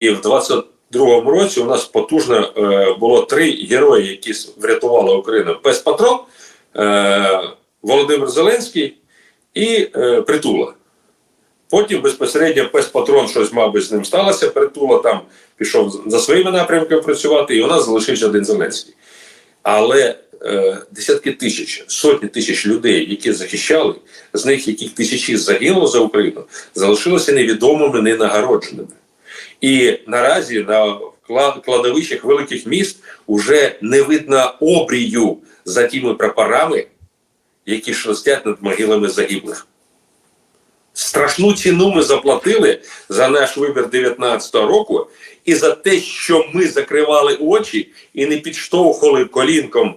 І в 22-му році у нас потужно е, було три герої, які врятували Україну: Пес Патрон, е, Володимир Зеленський і е, Притула. Потім безпосередньо пес Патрон щось, мабуть, з ним сталося. Притула там пішов за своїми напрямками працювати, і у нас залишився один Зеленський. Але десятки тисяч, сотні тисяч людей, які захищали, з них яких тисячі загинуло за Україну, залишилися невідомими, ненагородженими. І наразі на кла- кладовищах великих міст вже не видно обрію за тими прапорами, які шерстять над могилами загиблих. Страшну ціну ми заплатили за наш вибір 19-го року і за те, що ми закривали очі і не підштовхували колінком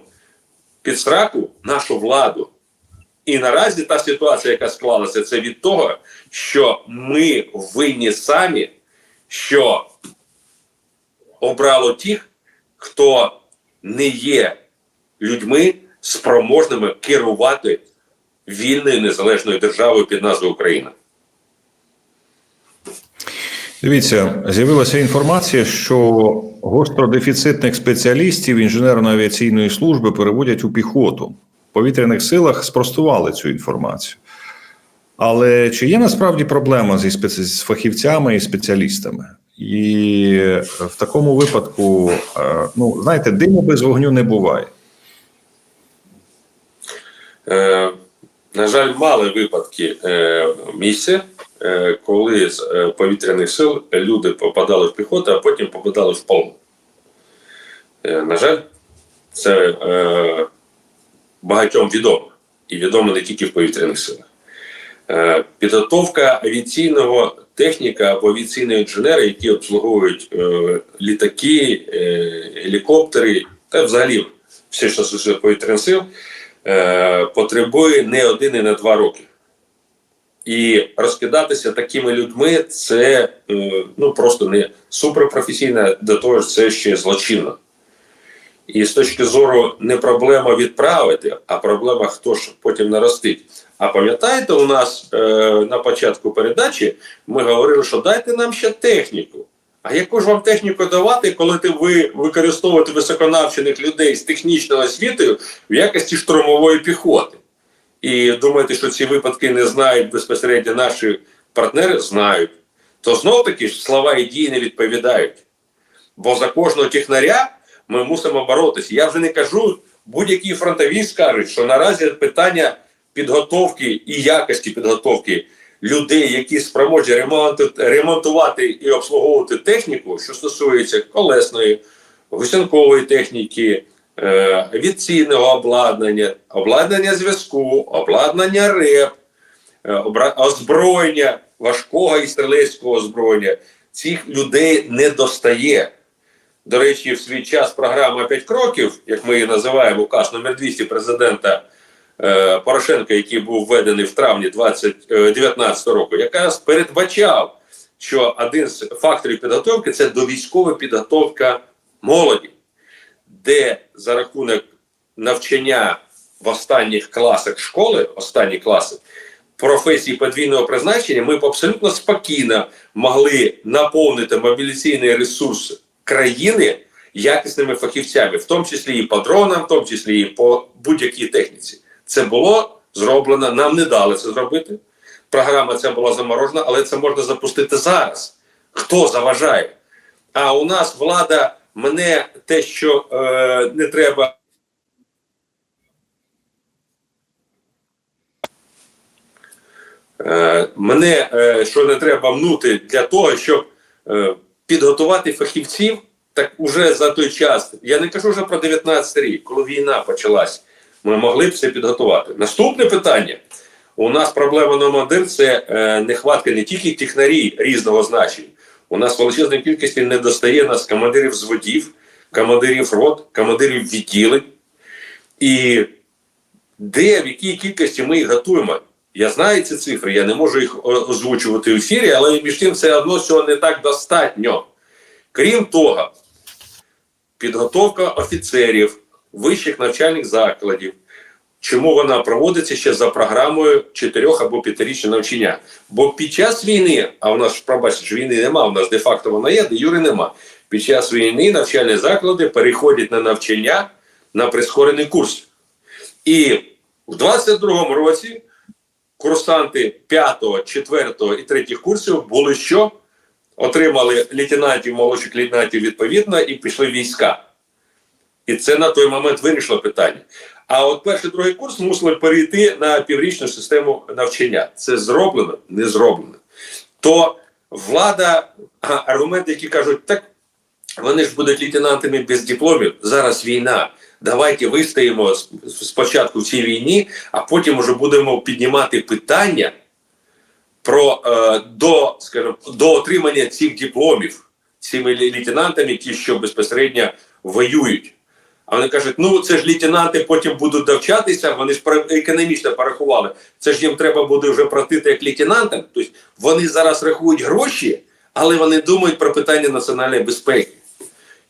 під сраку нашу владу. І наразі та ситуація, яка склалася, це від того, що ми винні самі, що обрало тих, хто не є людьми спроможними керувати вільною незалежною державою під назвою Україна. Дивіться, з'явилася інформація, що гостродефіцитних спеціалістів інженерно-авіаційної служби переводять у піхоту. В повітряних силах спростували цю інформацію. Але чи є насправді проблема зі спеці... з фахівцями і спеціалістами? І в такому випадку, е, ну знаєте, диму без вогню не буває. Е, на жаль, мали випадки е, місця, е, коли з е, повітряних сил люди попадали в піхоту, а потім попадали в полон. Е, на жаль, це е, багатьом відомо. І відомо не тільки в повітряних силах. Е, підготовка авіаційного техніка або авіаційного інженера, які обслуговують е, літаки, е, гелікоптери та взагалі все, що стосується повітряних сил, потребує не один і не два роки. І розкидатися такими людьми це ну, просто не суперпрофесійно, до того ж це ще злочинно. І з точки зору не проблема відправити, а проблема, хто ж потім наростить. А пам'ятаєте, у нас е, на початку передачі ми говорили, що дайте нам ще техніку. А яку ж вам техніку давати, коли ти ви використовуєте високонавчених людей з технічною освітою в якості штурмової піхоти? І думаєте, що ці випадки не знають безпосередньо наші партнери? Знають. То знов таки ж слова і дії не відповідають. Бо за кожного технаря ми мусимо боротися. Я вже не кажу, будь-які фронтові скажуть, що наразі питання підготовки і якості підготовки людей, які спроможні ремонтувати і обслуговувати техніку, що стосується колесної, гусянкової техніки, е, авіаційного обладнання, обладнання зв'язку, обладнання РЕП, е, озброєння важкого і стрілецького озброєння. Цих людей не достає. До речі, в свій час програма «5 кроків, як ми її називаємо, указ номер 200 президента Порошенка, який був введений в травні 2019 року, якраз передбачав, що один з факторів підготовки це довійськова підготовка молоді, де за рахунок навчання в останніх класах школи, останні класи, професії подвійного призначення, ми б абсолютно спокійно могли наповнити мобілізаційний ресурс країни якісними фахівцями, в тому числі і по дронам, в тому числі і по будь-якій техніці. Це було зроблено, нам не дали це зробити. Програма ця була заморожена, але це можна запустити зараз. Хто заважає? А у нас влада мене те, що е, не треба. Е, мене е, що не треба мнути для того, щоб е, підготувати фахівців, так уже за той час. Я не кажу вже про 19 рік, коли війна почалась. Ми могли б це підготувати. Наступне питання. У нас проблема номер один це е, нехватка не тільки технарів різного значення. У нас величезної кількості не достає нас командирів зводів, командирів рот, командирів відділень. І де, в якій кількості ми їх готуємо? Я знаю ці цифри, я не можу їх озвучувати в ефірі, але між тим все одно цього не так достатньо. Крім того, підготовка офіцерів вищих навчальних закладів, чому вона проводиться ще за програмою 4 або 5 навчання. Бо під час війни, а у нас пробачте, що війни нема, у нас де-факто вона є, де юри нема. Під час війни навчальні заклади переходять на навчання на прискорений курс. І в 22-му році курсанти 5, 4 і 3 курсів були що? Отримали лейтенантів, молодших лейтенантів відповідно і пішли війська. І це на той момент вирішило питання. А от перший другий курс мусили перейти на піврічну систему навчання. Це зроблено, не зроблено. То влада, аргументи, які кажуть, так вони ж будуть лейтенантами без дипломів. Зараз війна. Давайте вистоїмо спочатку в цій війні, а потім вже будемо піднімати питання про е, до, скажімо, до отримання цих дипломів цими ле- лейтенантами, ті, що безпосередньо воюють. А вони кажуть, ну це ж лейтенанти потім будуть навчатися, вони ж економічно порахували. Це ж їм треба буде вже платити як лейтенантам. Тобто вони зараз рахують гроші, але вони думають про питання національної безпеки.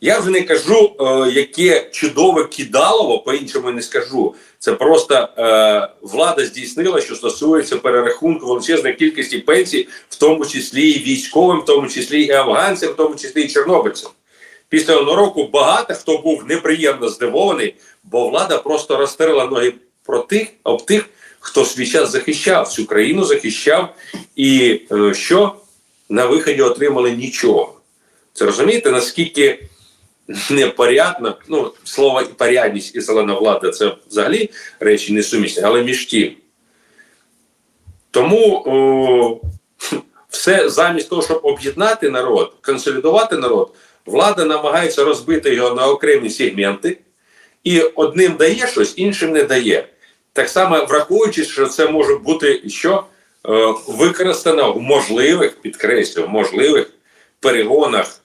Я вже не кажу, е, яке чудове кидалово, по-іншому не скажу. Це просто е, влада здійснила, що стосується перерахунку величезної кількості пенсій, в тому числі і військовим, в тому числі і афганцям, в тому числі і чорнобильцям. Після одного року багато хто був неприємно здивований, бо влада просто розтерла ноги про тих, об тих, хто свій час захищав цю країну, захищав, і е, що на виході отримали нічого. Це розумієте, наскільки непорядно, ну, слово порядність і зелена влада це взагалі речі несумісні, але між тим. Тому о, все замість того, щоб об'єднати народ, консолідувати народ, влада намагається розбити його на окремі сегменти, і одним дає щось, іншим не дає. Так само враховуючи, що це може бути що е, використано в можливих, підкреслю, в можливих перегонах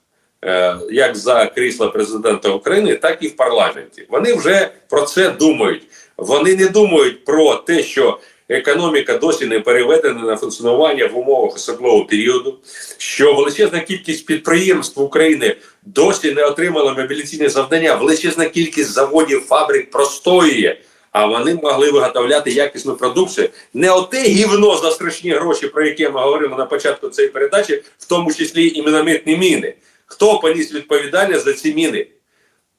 е, як за крісло президента України, так і в парламенті. Вони вже про це думають. Вони не думають про те, що економіка досі не переведена на функціонування в умовах особливого періоду, що величезна кількість підприємств України досі не отримала мобілізаційне завдання, величезна кількість заводів, фабрик простоює. А вони могли виготовляти якісну продукцію. Не оте гівно за страшні гроші, про яке ми говорили на початку цієї передачі, в тому числі і мінометні міни. Хто поніс відповідальність за ці міни?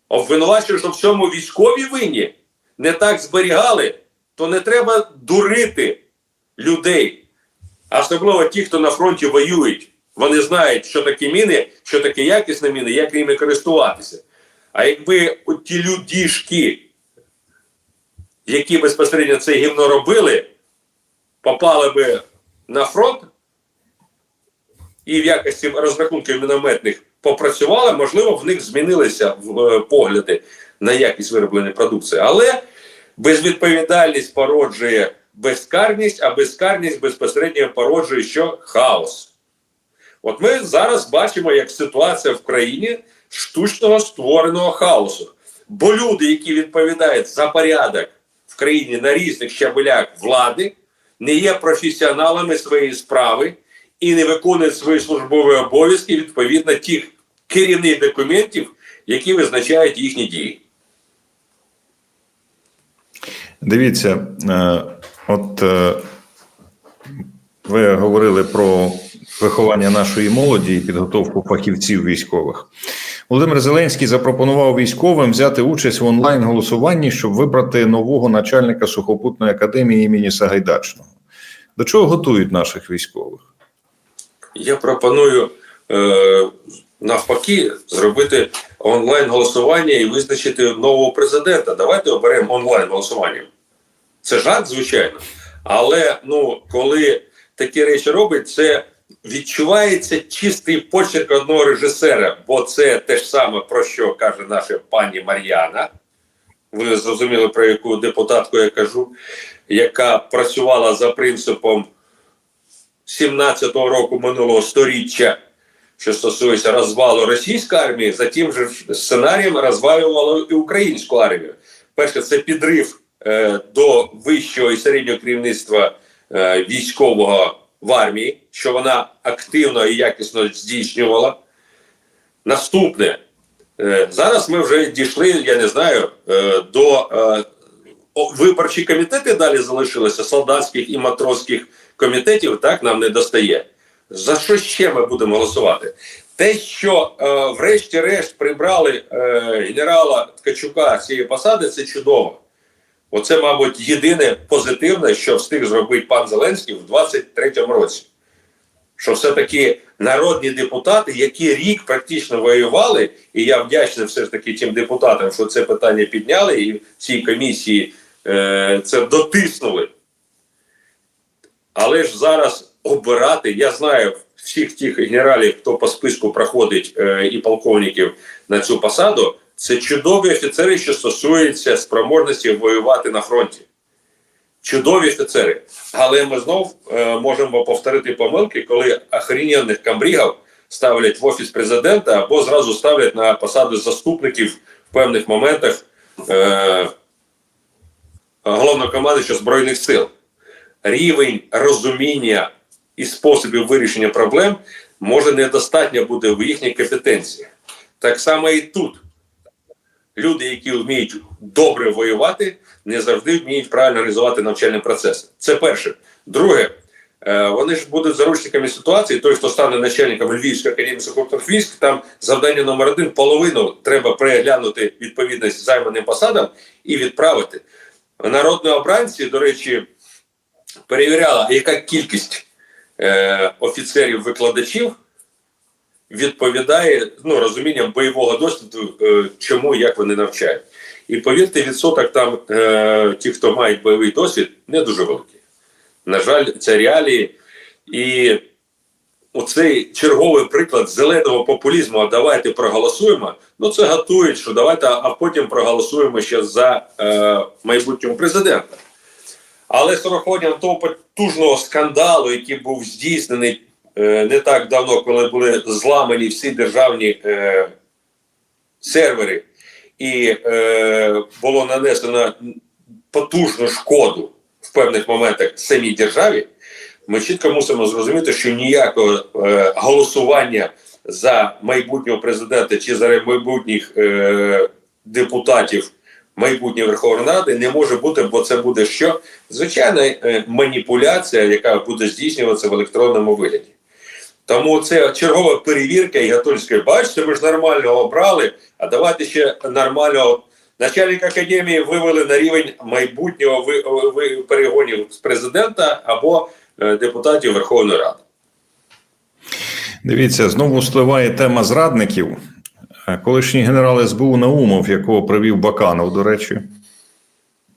Обвинувачують, що в цьому військові винні не так зберігали, то не треба дурити людей. Особливо ті, хто на фронті воюють. Вони знають, що таке міни, що таке якісні міни, як ними користуватися. А якби ті людішки, які безпосередньо це гівно робили, попали би на фронт і в якості розрахунків мінометних попрацювали, можливо, в них змінилися е, погляди на якість виробленої продукції. Але безвідповідальність породжує безкарність, а безкарність безпосередньо породжує що? Хаос. От ми зараз бачимо, як ситуація в країні штучного створеного хаосу. Бо люди, які відповідають за порядок в країні на різних щабелях влади, не є професіоналами своєї справи і не виконують свої службові обов'язки відповідно тих керівних документів, які визначають їхні дії. Дивіться, е, от е, ви говорили про виховання нашої молоді і підготовку фахівців військових. Володимир Зеленський запропонував військовим взяти участь в онлайн голосуванні, щоб вибрати нового начальника сухопутної академії імені Сагайдачного. До чого готують наших військових? Я пропоную е, навпаки зробити онлайн голосування і визначити нового президента. Давайте оберемо онлайн голосування. Це жарт, звичайно. Але ну, коли такі речі робить, це відчувається чистий почерк одного режисера, бо це те ж саме, про що каже наша пані Мар'яна. Ви зрозуміли, про яку депутатку я кажу, яка працювала за принципом 17-го року минулого сторіччя, що стосується розвалу російської армії, за тим же сценарієм розвалювало і українську армію. Перше, це підрив до вищого і середнього керівництва е, військового в армії, що вона активно і якісно здійснювала. Наступне, е, зараз ми вже дійшли, я не знаю, е, до е, виборчі комітети далі залишилися, солдатських і матросських комітетів, так нам не достає. За що ще ми будемо голосувати? Те, що е, врешті-решт прибрали е, генерала Ткачука з цієї посади, це чудово. Оце, мабуть, єдине позитивне, що встиг зробити пан Зеленський в 23-му році. Що все-таки народні депутати, які рік практично воювали, і я вдячний все ж таки тим депутатам, що це питання підняли, і цій комісії е, це дотиснули. Але ж зараз обирати, я знаю всіх тих генералів, хто по списку проходить е, і полковників на цю посаду, це чудові офіцери, що стосуються спроможності воювати на фронті. Чудові офіцери. Але ми знов е, можемо повторити помилки, коли охрененних камбрігів ставлять в офіс президента або зразу ставлять на посади заступників в певних моментах е, головнокомандуюча Збройних сил. Рівень розуміння і способів вирішення проблем може недостатньо буде в їхній компетенції. Так само і тут. Люди, які вміють добре воювати, не завжди вміють правильно реалізувати навчальний процес. Це перше. Друге, е, вони ж будуть заручниками ситуації. Той, хто стане начальником Львівської академії сухопутних військ, там завдання номер один половину треба переглянути відповідність займаним посадам і відправити. Народні обранці, до речі, перевіряла, яка кількість е, офіцерів-викладачів відповідає ну, розумінням бойового досвіду, е, чому і як вони навчають. І повірте, відсоток там е, ті, хто мають бойовий досвід, не дуже великий. На жаль, це реалії. І оцей черговий приклад зеленого популізму, а давайте проголосуємо. Ну, це готують, що давайте, а потім проголосуємо ще за е, майбутнього президента. Але з урахуванням того потужного скандалу, який був здійснений не так давно, коли були зламані всі державні е, сервери, і е, було нанесено потужну шкоду в певних моментах самій державі, ми чітко мусимо зрозуміти, що ніякого е, голосування за майбутнього президента чи за майбутніх е, депутатів майбутньої Верховної Ради не може бути, бо це буде що? Звичайна е, маніпуляція, яка буде здійснюватися в електронному вигляді. Тому це чергова перевірка і Гатольської, бачите, ми ж нормально обрали, а давайте ще нормально. Начальник академії вивели на рівень майбутнього ви, ви, перегонів з президента або е, депутатів Верховної Ради. Дивіться, знову спливає тема зрадників. Е, Колишній генерал СБУ Наумов, якого привів Баканов, до речі,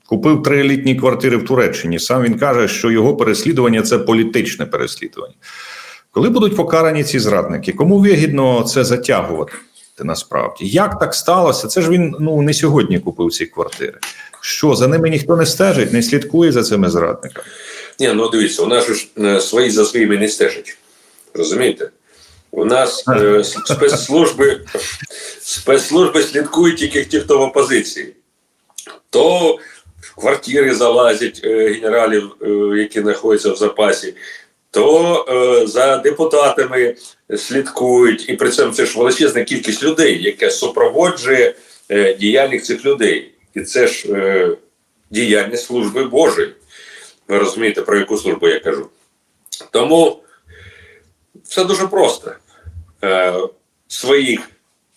купив три елітні квартири в Туреччині. Сам він каже, що його переслідування це політичне переслідування. Коли будуть покарані ці зрадники, кому вигідно це затягувати насправді? Як так сталося? Це ж він ну не сьогодні купив ці квартири. Що за ними ніхто не стежить, не слідкує за цими зрадниками? Ні, ну дивіться, у нас ж е, свої за своїми не стежать. Розумієте? У нас е, спецслужби, спецслужби слідкують тільки ті, хто в опозиції. То в квартири залазять е, генералів, е, які знаходяться в запасі, то е, за депутатами слідкують, і при цьому це ж величезна кількість людей, яка супроводжує е, діяльність цих людей. І це ж е, діяльність служби Божої. Ви розумієте, про яку службу я кажу. Тому все дуже просто. Е, своїх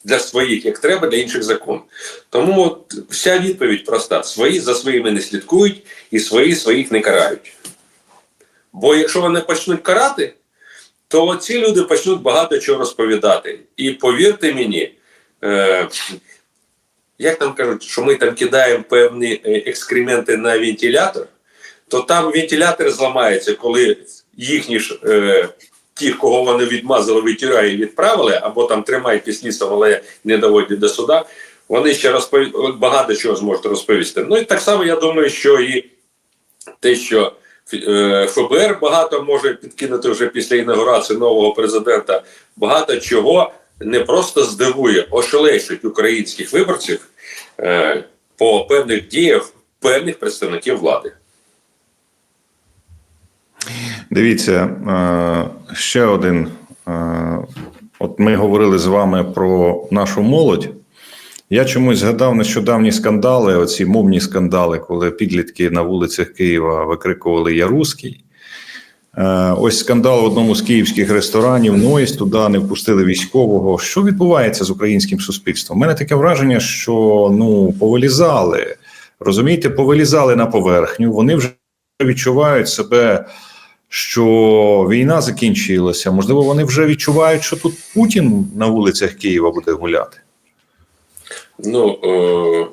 для своїх як треба, для інших закон. Тому от вся відповідь проста: свої за своїми не слідкують і свої своїх не карають. Бо якщо вони почнуть карати, то ці люди почнуть багато чого розповідати. І повірте мені, е, як там кажуть, що ми там кидаємо певні е, екскременти на вентилятор, то там вентилятор зламається, коли їхні ж е, ті, кого вони відмазали, витирають і відправили, або там тримають під але не доводять до суда, вони ще розпові... багато чого зможуть розповісти. Ну і так само я думаю, що і те, що ФБР багато може підкинути вже після інаугурації нового президента, багато чого не просто здивує, ошелешить українських виборців е, по певних діях певних представників влади. Дивіться, е, ще один. е, От ми говорили з вами про нашу молодь, Я чомусь згадав нещодавні скандали, оці мовні скандали, коли підлітки на вулицях Києва викрикували Я руський. Е, Ось скандал в одному з київських ресторанів. Нойс туди не впустили військового. Що відбувається з українським суспільством? У мене таке враження, що ну повилізали. Розумієте, повилізали на поверхню. Вони вже відчувають себе, що війна закінчилася. Можливо, вони вже відчувають, що тут Путін на вулицях Києва буде гуляти. Ну, е,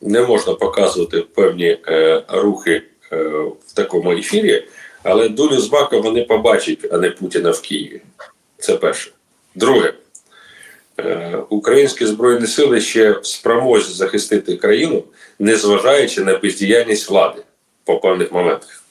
не можна показувати певні е, рухи е, в такому ефірі, але долю змака вони побачать, а не Путіна в Києві. Це перше. Друге, українські збройні сили ще в спромозі захистити країну, незважаючи на бездіяльність влади по певних моментах.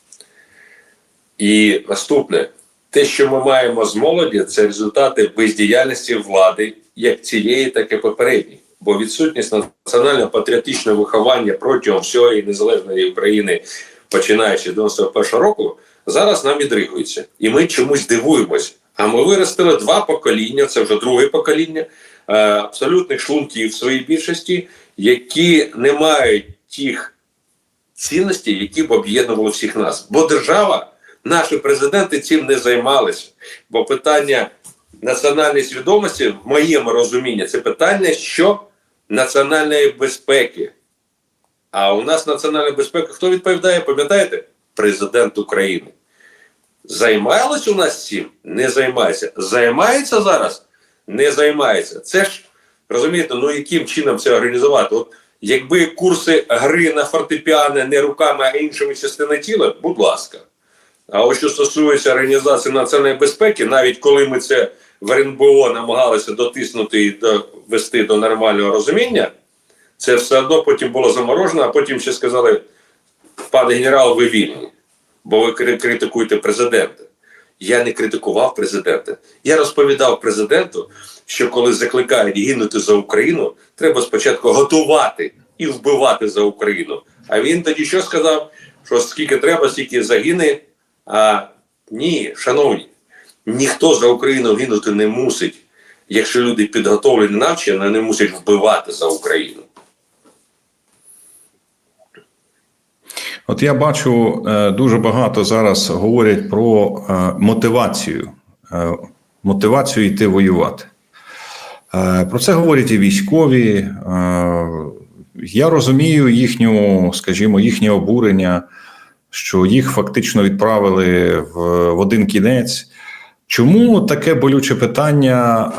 І наступне, те, що ми маємо з молоді, це результати бездіяльності влади як цієї, так і попередньої. Бо відсутність національно-патріотичного виховання протягом всієї незалежної України, починаючи з 91 року, зараз нам відригується. І ми чомусь дивуємось. А ми виростили два покоління, це вже друге покоління е, абсолютних шлунків в своїй більшості, які не мають тих цінностей, які б об'єднували всіх нас. Бо держава, наші президенти цим не займалися. Бо питання національної свідомості, в моєму розумінні, це питання що національної безпеки. А у нас національна безпека, хто відповідає, пам'ятаєте? Президент України. Займалось у нас цим? Не займається. Займається зараз? Не займається. Це ж розумієте, ну яким чином це організувати? От якби курси гри на фортепіано не руками, а іншими частинами тіла, будь ласка. А ось що стосується організації національної безпеки, навіть коли ми це в РНБО намагалися дотиснути і довести до нормального розуміння, це все одно потім було заморожено, а потім ще сказали: пане генерал, ви вільні, бо ви критикуєте президента. Я не критикував президента. Я розповідав президенту, що коли закликають гинути за Україну, треба спочатку готувати і вбивати за Україну. А він тоді що сказав? Що скільки треба, стільки загине. А ні, шановні, ніхто за Україну гинути не мусить, якщо люди підготовлені навчені, вони мусять вбивати за Україну. От я бачу е, дуже багато зараз говорять про е, мотивацію, е, мотивацію йти воювати. Про це говорять і військові. Я розумію їхню, скажімо, їхнє обурення, що їх фактично відправили в, в один кінець. Чому таке болюче питання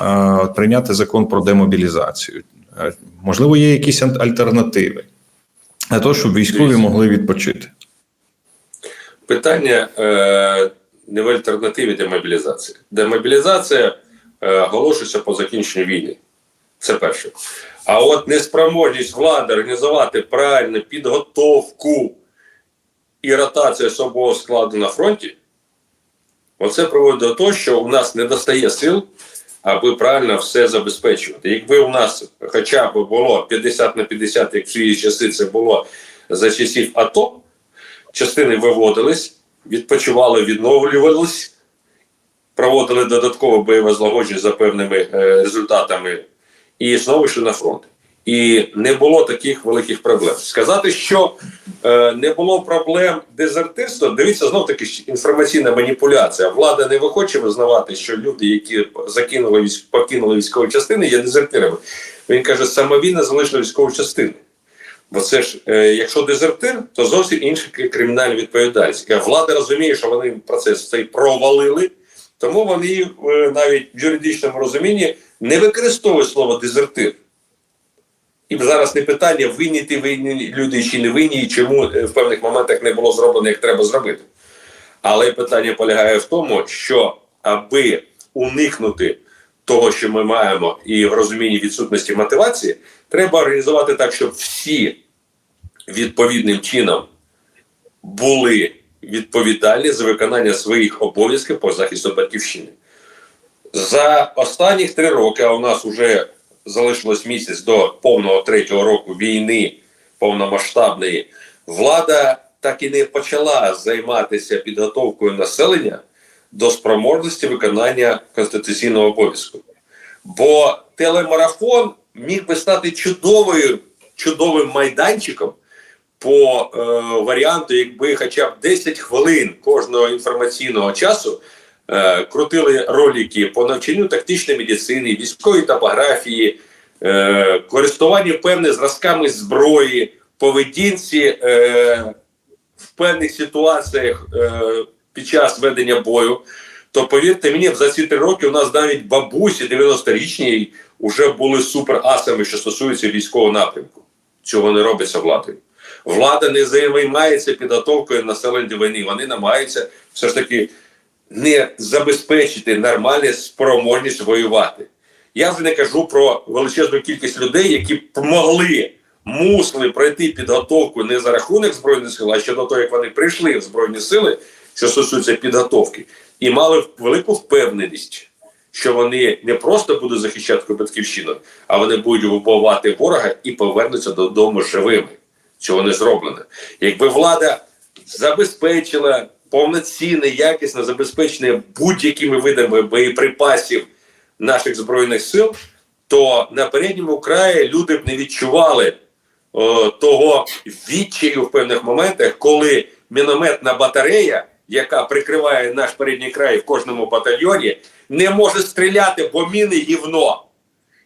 е, прийняти закон про демобілізацію? Е, Можливо, є якісь альтернативи для того, щоб військові могли відпочити. Питання е, не в альтернативі демобілізації. Демобілізація е, оголошується по закінченню війни. Це перше. А от неспроможність влади організувати правильну підготовку і ротацію особового складу на фронті, оце приводить до того, що у нас не достає сил, аби правильно все забезпечувати. Якби у нас хоча б було 50 на 50, як в свої часи це було за часів АТО, частини виводились, відпочивали, відновлювались, проводили додаткове бойове злагодження за певними е, результатами і знову йшли на фронт. І не було таких великих проблем. Сказати, що е, не було проблем дезертирства, дивіться, знов таки інформаційна маніпуляція. Влада не вихоче визнавати, що люди, які закинули покинули військові частини, є дезертирами. Він каже, самовільно залишили військову частину. Бо це ж, е, якщо дезертир, то зовсім інша кри- кримінальна відповідальність. Влада розуміє, що вони процес цей провалили, тому вони е, навіть в юридичному розумінні не використовують слово дезертир. І зараз не питання, винні ти винні люди чи не винні, і чому е, в певних моментах не було зроблено, як треба зробити. Але питання полягає в тому, що аби уникнути того, що ми маємо, і в розумінні відсутності мотивації, треба організувати так, щоб всі відповідним чином були відповідальні за виконання своїх обов'язків по захисту батьківщини. За останніх три роки, а у нас вже залишилось місяць до повного третього року війни повномасштабної, влада так і не почала займатися підготовкою населення до спроможності виконання конституційного обов'язку. Бо телемарафон міг би стати чудовою, чудовим майданчиком по е, варіанту, якби хоча б 10 хвилин кожного інформаційного часу е, крутили ролики по навчанню тактичної медицини, військової топографії, е, користуванню певними зразками зброї, поведінці е, в певних ситуаціях е, під час ведення бою. То повірте мені, за ці три роки у нас навіть бабусі 90-річні вже були суперасами, що стосується військового напрямку. Цього не робиться владою. Влада не займається підготовкою населення до війни. Вони намагаються все ж таки не забезпечити нормальну спроможність воювати. Я вже не кажу про величезну кількість людей, які б могли, мусили пройти підготовку не за рахунок збройних сил, а ще до того, як вони прийшли в збройні сили, що стосується підготовки, і мали велику впевненість, що вони не просто будуть захищати батьківщину, а вони будуть вибивати ворога і повернуться додому живими. Цього не зроблено. Якби влада забезпечила повноцінне, якісне забезпечення будь-якими видами боєприпасів наших збройних сил, то на передньому краї люди б не відчували о, того відчаю в певних моментах, коли мінометна батарея, яка прикриває наш передній край в кожному батальйоні, не може стріляти, бо міни гівно.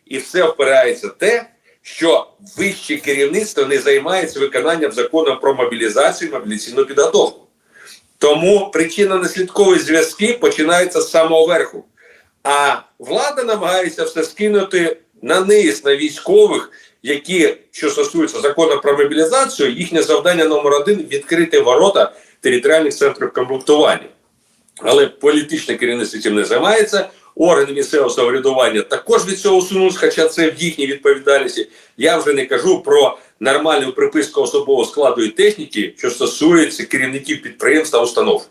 І все впирається в те, що вище керівництво не займається виконанням закону про мобілізацію і мобілізаційну підготовку. Тому причинно-наслідкові зв'язки починаються з самого верху. А влада намагається все скинути на низ на військових, які, що стосується закону про мобілізацію, їхнє завдання номер один відкрити ворота територіальних центрів комплектування. Але політичне керівництво цим не займається. Органи місцевого самоврядування також від цього усунулись, хоча це в їхній відповідальності. Я вже не кажу про нормальну приписку особового складу і техніки, що стосується керівників підприємств та установ.